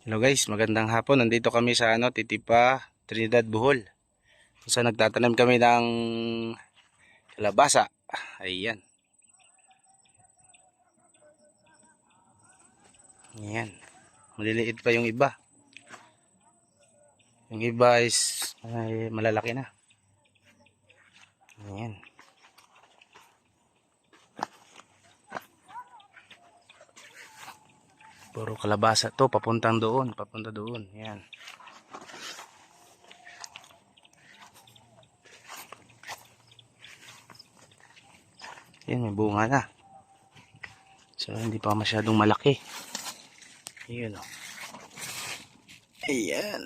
Hello guys, magandang hapon. Nandito kami sa ano, Titipa, Trinidad, Bohol. Kung nagtatanim kami ng kalabasa. Ayan. Ayan. Maliliit pa yung iba. Yung iba is ay, malalaki na. Ayan. Puro kalabasa to, papuntang doon, papunta doon. Yan. Yan, may bunga na. So, hindi pa masyadong malaki. Ayan o. Ayan.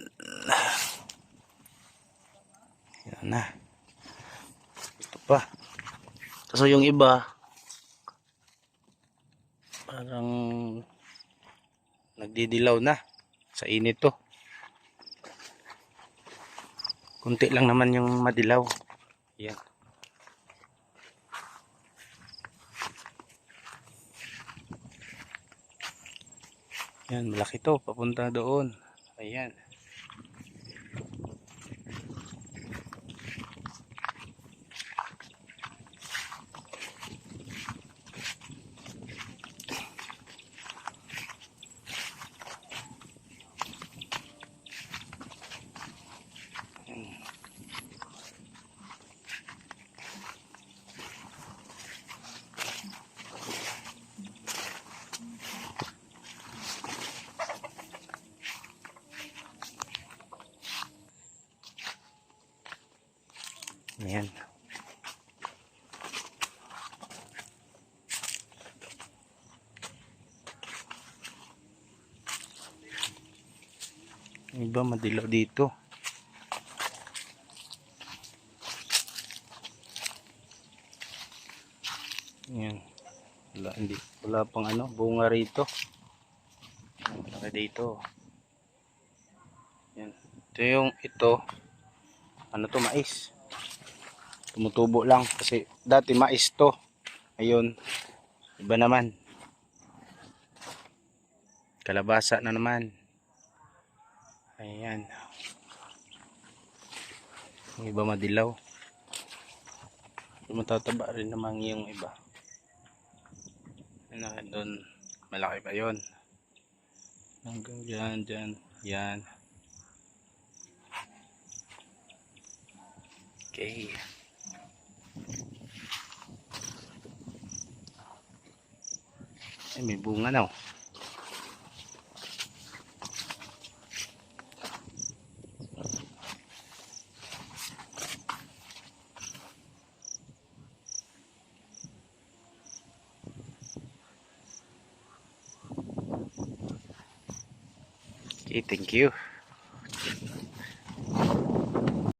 Ayan na. Ito pa. Kaso yung iba, parang nagdidilaw na sa init to. Kunti lang naman yung madilaw. Yan yan malaki to. Papunta doon. Ayan ayan iba madilaw dito Yan. Wala, hindi. Wala pang ano, bunga rito. Wala dito. Yan. Ito yung ito. Ano to, mais. Tumutubo lang kasi dati mais to. Ayun. Iba naman. Kalabasa na naman. Ayan. Yung iba madilaw. Matataba rin naman yung iba. Ano, doon, malaki pa yon Hanggang dyan, dyan, yan. Okay. Ay, may bunga na oh. Okay, thank you.